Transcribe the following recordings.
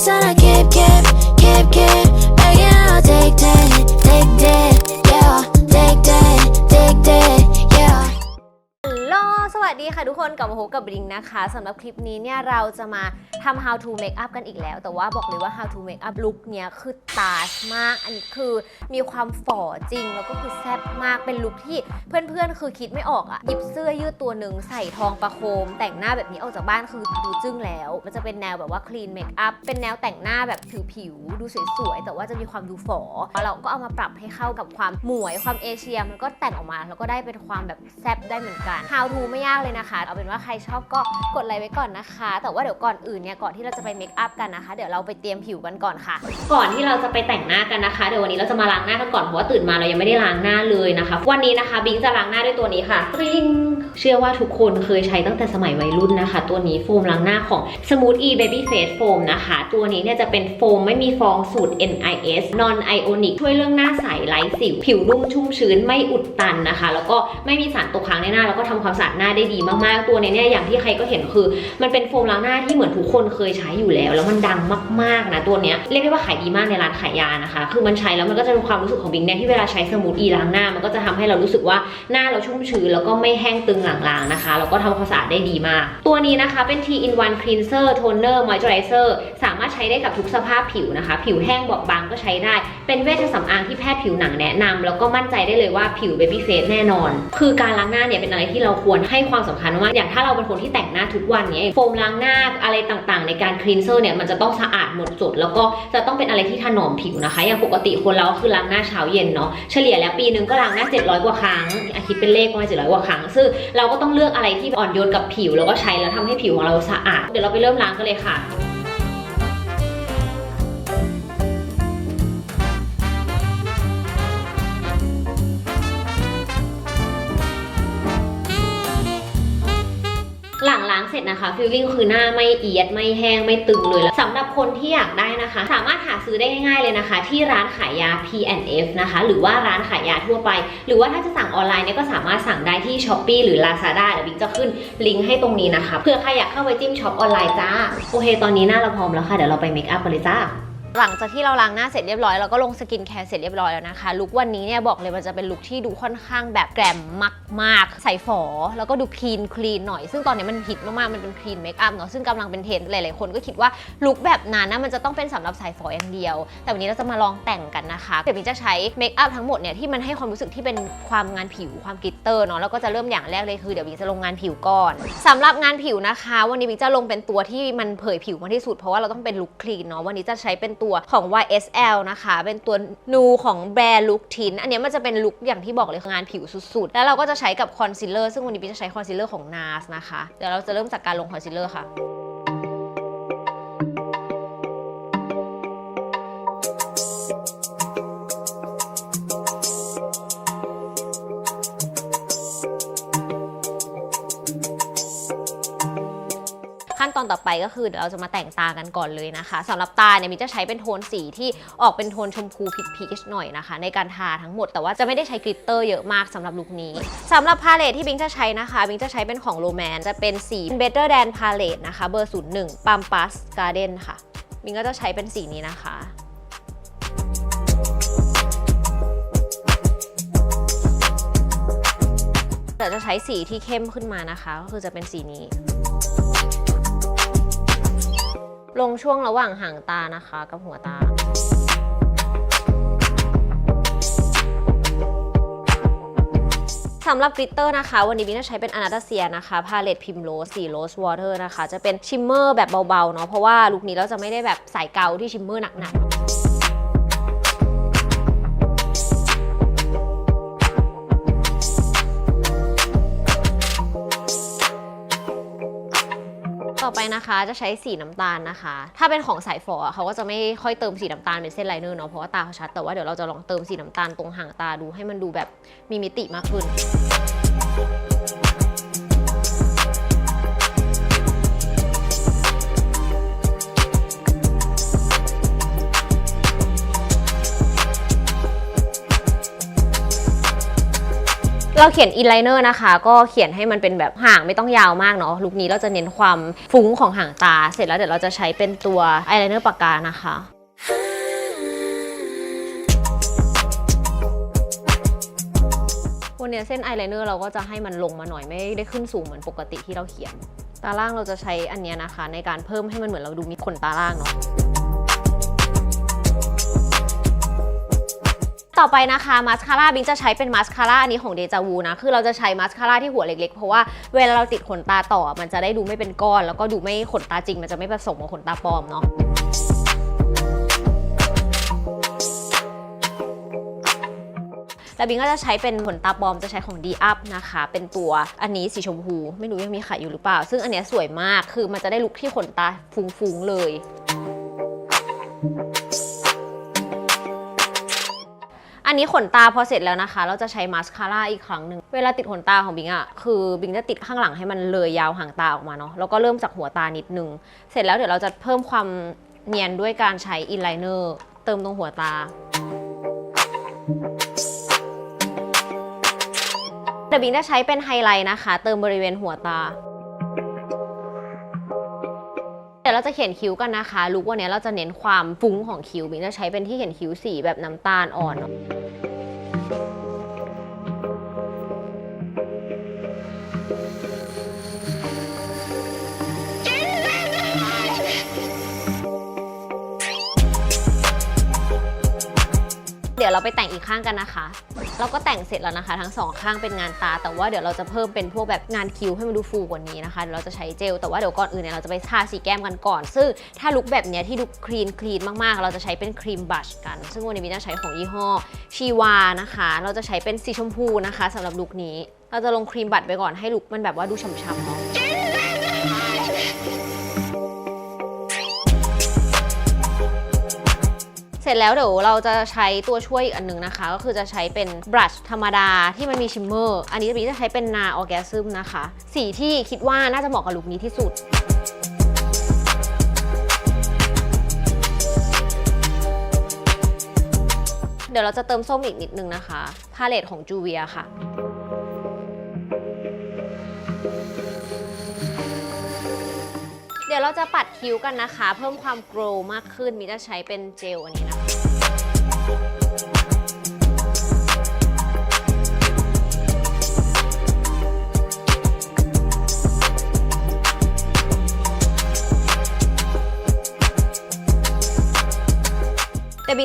said I keep, keep, keep, keep begging I'll take that, take that, yeah, take that, take that, yeah. ฮัลโหลสวัสดีค่ะทุกคนกลับมาพบกับบิงนะคะสำหรับคลิปนี้เนี่ยเราจะมาทำ how to make up กันอีกแล้ว แต่ว่าบอกเลยว่า how to make up look เนี้ยคือตาชมาก อันนี้คือมีความฝ่อจริง แล้วก็คือแซ่บมากเป็นลุคที่เพื่อนๆ คือคิดไม่ออกอะหยิบเสื้อยืดตัวหนึ่งใส่ทองประโคม แต่งหน้าแบบนี้ออกจากบ้านคือดูจึ้งแล้ว มันจะเป็นแนวแบบว่า clean make up เป็นแนวแต่งหน้าแบบผิวๆดูสวยๆแต่ว่าจะมีความดูฝ่อเราก็เอามาปรับให้เข้ากับความหมวยความเอเชียมันก็แต่งออกมาแล้วก็ได้เป็นความแบบแซ่บได้เหมือนกัน how to ไม่ยากเลยนะคะ เอาเป็นว่าใครชอบก็กดไลค์ไว้ก่อนนะคะ แต่ว่าเดี๋ยวก่อนอื่นเนี่ยก่อนที่เราจะไปเมคอัพกันนะคะ เดี๋ยวเราไปเตรียมผิวกันก่อนค่ะ ก่อนที่เราจะไปแต่งหน้ากันนะคะ เดี๋ยววันนี้เราจะมาล้างหน้ากันก่อนเพราะว่าตื่นมาเรายังไม่ได้ล้างหน้าเลยนะคะ วันนี้นะคะบิงจะล้างหน้าด้วยตัวนี้ค่ะริงเชื่อว่าทุกคนเคยใช้ตั้งแต่สมัยวัยรุ่นนะคะ ตัวนี้โฟมล้างหน้าของ Smooth E Baby Face Foam นะคะ ตัวนี้เนี่ยจะเป็นโฟมไม่มีฟองสูตร NIS Non Ionic ช่วยเรื่องหน้าใสไร้สิว ผิวนุ่มชุ่มชื้นไม่อุดตันนะคะ แล้วก็ไม่มีสารตกค้างในหน้า แล้วก็ทำความสะอาดหน้าได้ดีมากๆ ตัวนี้เนี่ยอย่างที่ใครก็เห็นคือ มันเป็นโฟมล้างหน้าที่เหมือนทุกคนเคยใช้อยู่แล้ว แล้วมันดังมากๆนะตัวเนี้ยเรียกได้ว่าขายดีมากในร้านขายยานะคะ คือมันใช้แล้วมันก็จะมีความรู้สึกของบิงเนี่ยที่เวลาใช้สมูทอีล้างหน้า มันก็จะทำให้เรารู้สึกว่าหน้าเราชุ่มชื้นแล้วก็ไม่แห้งตึงหลางๆนะคะแล้วก็ทำความสะอาดได้ดีมาก ตัวนี้นะคะเป็น T in 1 cleanser toner moisturizer สามารถใช้ได้กับทุกสภาพผิวนะคะ ผิวแห้งบอบบางก็ใช้ได้ เป็นเวชสำอางที่แพทย์ผิวหนังแนะนำแล้วก็มั่นใจได้เลยว่าผิว baby face แน่นอน คือการล้างหน้าเนี่ยเป็นอะไรที่เราควรให้ความสำคัญมากอย่างถ้าเราเป็นคนที่แต่งหน้าทุกวันเนี่ยโฟมล้างหน้าอะไรต่างๆ ในการคลีนเซอร์เนี่ยมันจะต้องสะอาดหมดจด แล้วก็จะต้องเป็นอะไรที่ถนอมผิวนะคะ อย่างปกติคนเราคือล้างหน้าเช้าเย็นเนาะเฉลี่ยแล้วปีนึงก็ล้างหน้า 700 กว่าครั้งอาคิดเป็นเลขประมาณ700 กว่าครั้ง ซึ่งเราก็ต้องเลือกอะไรที่อ่อนโยนกับผิวแล้วก็ใช้แล้วทำให้ผิวของเราสะอาด เดี๋ยวเราไปเริ่มล้างกันเลยค่ะ เสร็จนะคะฟิลลิ่งคือหน้าไม่เอียดไม่แห้งไม่ตึงเลยแล้วสำหรับคนที่อยากได้นะคะ สามารถหาซื้อได้ง่ายๆเลยนะคะ ที่ร้านขายยา P&F นะคะ หรือว่าร้านขายยาทั่วไป หรือว่าถ้าจะสั่งออนไลน์เนี่ยก็สามารถสั่งได้ที่ s h อ p e e หรือ Lazada เดี๋ยวบิ๊กจะขึ้นลิงก์ให้ตรงนี้นะคะเผื่อใครอยากเข้าไปจิ้มช็อปออนไลน์จ้าโอเคตอนนี้หน้าเราพร้อมแล้วค่ะเดี๋ยวเราไปเมคอัพกันเลยจ้า หลังจากที่เราล้างหน้าเสร็จเรียบร้อยแล้วก็ลงสกินแคร์เสร็จเรียบร้อยแล้วนะคะลุควันนี้เนี่ยบอกเลยมันจะเป็นลุคที่ดูค่อนข้างแบบแกรมมากๆ ใส่ฝอ แล้วก็ดูคลีนคลีนหน่อย ซึ่งตอนนี้มันฮิตมากๆ มันเป็นคลีนเมคอัพเนาะซึ่งกำลังเป็นเทรนด์หลายๆคนก็คิดว่าลุคแบบนั้นนะมันจะต้องเป็นสำหรับใส่ฝออย่างเดียว แต่วันนี้เราจะมาลองแต่งกันนะคะเดี๋ยวมินจะใช้เมคอัพทั้งหมดเนี่ยที่มันให้ความรู้สึกที่เป็นความงานผิวความกลิตเตอร์เนาะแล้วก็จะเริ่มอย่างแรกเลยคือเดี๋ยวมินจะลงงานผิวก่อนสำหรับงานผิวนะคะ วันนี้มินจะลงเป็นตัวที่มันเผยผิวมากที่สุดเพราะว่าเราต้องเป็นลุคคลีนเนาะวันนี้จะใช้เป็นตัวของ YSL นะคะ เป็นตัวนูของแบรนด์ลุคทินอันนี้มันจะเป็นลุคอย่างที่บอกเลยงานผิวสุดๆ แล้วเราก็จะใช้กับคอนซีลเลอร์ซึ่งวันนี้พี่จะใช้คอนซีลเลอร์ของ NARS นะคะ เดี๋ยวเราจะเริ่มจากการลงคอนซีลเลอร์ค่ะ ขั้นตอนต่อไปก็คือเดี๋ยวเราจะมาแต่งตากันก่อนเลยนะคะสำหรับตาเนี่ยมิจะใช้เป็นโทนสีที่ออกเป็นโทนชมพูพีชหน่อยนะคะ ในการทาทั้งหมดแต่ว่าจะไม่ได้ใช้กลิตเตอร์เยอะมากสำหรับลุคนี้สำหรับพาเลตที่บิงจะใช้นะคะบิงจะใช้เป็นของโรแมนจะเป็นสี Better Than Palette นะคะเบอร์01 Pampas Garden ค่ะบิงก็จะใช้เป็นสีนี้นะคะเดี๋ยวจะใช้สีที่เข้มขึ้นมานะคะ ก็คือจะเป็นสีนี้ ลงช่วงระหว่างหางตานะคะกับหัวตา สำหรับกลิตเตอร์นะคะ วันนี้บินจะใช้เป็นอนาตาเซียนะคะ พาเลตพิมโรสสีโรสวอเตอร์นะคะ จะเป็นชิมเมอร์แบบเบาๆเนาะเพราะว่าลุคนี้เราจะไม่ได้แบบสายเกาที่ชิมเมอร์หนักๆ อไปนะคะจะใช้สีน้ำตาลนะคะ ถ้าเป็นของสายฝอเขาก็จะไม่ค่อยเติมสีน้ำตาลเป็นเส้นไลเนอร์เนาะเพราะว่าตาเขาชัดแต่ว่าเดี๋ยวเราจะลองเติมสีน้ำตาลตรงหางตาดูให้มันดูแบบมีมิติมากขึ้น เราเขียนอินไลเนอร์นะคะ ก็เขียนให้มันเป็นแบบห่างไม่ต้องยาวมากเนาะลุคนี้เราจะเน้นความฟุ้งของห่างตา เสร็จแล้วเดี๋ยวเราจะใช้เป็นตัวอายไลเนอร์ปากกานะคะวันนี้เส้นอายไลเนอร์เราก็จะให้มันลงมาหน่อยไม่ได้ขึ้นสูงเหมือนปกติที่เราเขียน ตาล่างเราจะใช้อันนี้นะคะ ในการเพิ่มให้มันเหมือนเราดูมีขนตาล่างเนาะ ต่อไปนะคะมาสคาร่าบิงจะใช้เป็นมาสคาร่าอันนี้ของเดจาวูนะ คือเราจะใช้มาสคาร่าที่หัวเล็กๆ เพราะว่าเวลาเราติดขนตาต่อ มันจะได้ดูไม่เป็นก้อน แล้วก็ดูไม่ขนตาจริง มันจะไม่ผสมกับขนตาปลอมเนาะแล้วบิงก็จะใช้เป็นขนตาปลอมจะใช้ของ D Up นะคะ เป็นตัวอันนี้สีชมพู ไม่รู้ยังมีขายอยู่หรือเปล่า ซึ่งอันเนี้ยสวยมากคือมันจะได้ลุคที่ขนตาฟุ้งๆเลย อันนี้ขนตาพอเสร็จแล้วนะคะ เราจะใช้มาสคาร่าอีกครั้งหนึ่ง เวลาติดขนตาของบิงอะคือบิงจะติดข้างหลังให้มันเลยยาวห่างตาออกมาเนาะ แล้วก็เริ่มจากหัวตานิดนึง เสร็จแล้วเดี๋ยวเราจะเพิ่มความเนียนด้วยการใช้อินไลเนอร์เติมตรงหัวตาเดี๋ยวบิงจะใช้เป็นไฮไลท์นะคะ เติมบริเวณหัวตา ดี๋ยวเราจะเขียนคิ้วกันนะคะลุกวันนี้เราจะเน้นความฟุ้งของคิ้วบิงจะใช้เป็นที่เขียนคิ้วสีแบบน้ำตาลอ่อนเนาะ ยวเราไปแต่งอีกข้างกันนะคะ เราก็แต่งเสร็จแล้วนะคะ ทั้งสองข้างเป็นงานตา แต่ว่าเดี๋ยวเราจะเพิ่มเป็นพวกแบบงานคิ้วให้มันดูฟูกว่านี้นะคะ เราจะใช้เจล แต่ว่าเดี๋ยวก่อนอื่นเนี่ยเราจะไปทาสีแก้มกันก่อน ซึ่งถ้าลุคแบบเนี้ยที่ดูคลีนคลีนมากๆ เราจะใช้เป็นครีมบัชกัน ซึ่งวันนี้มินจะใช้ของยี่ห้อชีวานะคะ เราจะใช้เป็นสีชมพูนะคะสำหรับลุคนี้ เราจะลงครีมบัตไปก่อนให้ลุคมันแบบว่าดูฉ่ำๆเนาะ ร็จแล้วเดี๋ยวเราจะใช้ตัวช่วยอีกอันหนึงนะคะ ก็คือจะใช้เป็นบรัชธรรมดาที่มันมีชิมเมอร์ อันนี้บีจะใช้เป็นนาออแกซึมนะคะ สีที่คิดว่าน่าจะเหมาะกับลุคนี้ที่สุดเดี๋ยวเราจะเติมส้มอีกนิดนึงนะคะ พาเลตของจูเวียค่ะ เดี๋ยวเราจะปัดคิ้วกันนะคะ เพิ่มความโกรว์มากขึ้น มีจะใช้เป็นเจลอันนี้นะ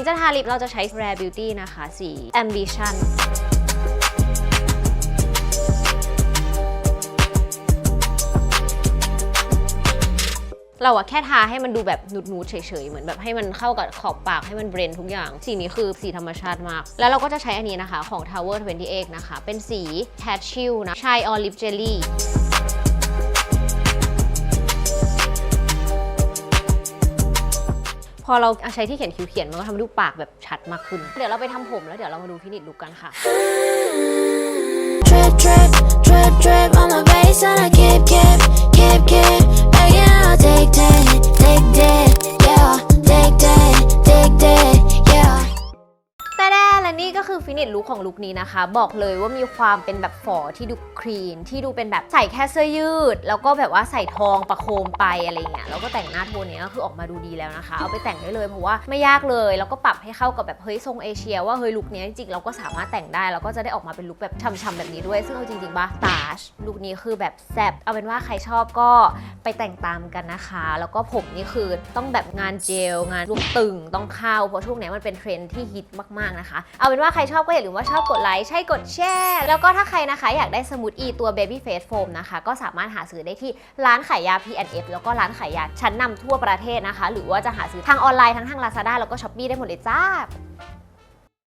จะทาลิปเราจะใช้ Rare Beauty นะคะ สี Ambition เราอะแค่ทาให้มันดูแบบนูดๆเฉยๆ เหมือนแบบให้มันเข้ากับขอบปากให้มันเบรนทุกอย่าง สีนี้คือสีธรรมชาติมาก แล้วเราก็จะใช้อันนี้นะคะของ Tower 28นะคะ เป็นสี Cat Chill นะ Chai on Lip Jelly พอเราใช้ที่เขียนคิ้วเขียนมันก็ทำให้ดูปากแบบชัดมากขึ้น เดี๋ยวเราไปทำผมแล้วเดี๋ยวเรามาดูพินิจลุกกันค่ะ Drip, drip, drip, drip on my face and I keep, keep, keep, keep ของลุคนี้นะคะ บอกเลยว่ามีความเป็นแบบฝอที่ดูคลีน ที่ดูเป็นแบบใส่แค่เสื้อยืด แล้วก็แบบว่าใส่ทองประโคมไปอะไรเงี้ยแล้วก็แต่งหน้าโทนเนี้ยก็คือออกมาดูดีแล้วนะคะ เอาไปแต่งได้เลยเพราะว่าไม่ยากเลย แล้วก็ปรับให้เข้ากับแบบเฮ้ยทรงเอเชีย ว่าเฮ้ยลุคนี้จริงๆเราก็สามารถแต่งได้แล้วก็จะได้ออกมาเป็นลุคแบบช่ำๆแบบนี้ด้วย ซึ่งเอาจริงๆปะตาชลุคนี้คือแบบแซ่บเอาเป็นว่าใครชอบก็ไปแต่งตามกันนะคะ แล้วก็ผมนี่คือต้องแบบงานเจลงานรวมตึงต้องเข้าเพราะช่วงนี้มันเป็นเทรนด์ที่ฮิตมากๆนะคะ เอาเป็นว่าใครชอบก็อย่าลืมว่าชอบกดไลค์ ใช่กดแชร์ แล้วก็ถ้าใครนะคะ อยากได้สมูทอีตัว Baby Face Foam นะคะ ก็สามารถหาซื้อได้ที่ร้านขายยา P&F แล้วก็ร้านขายยาชั้นนำทั่วประเทศนะคะ หรือว่าจะหาซื้อทางออนไลน์ทั้งทาง Lazada แล้วก็ Shopee ได้หมดเลยจ้า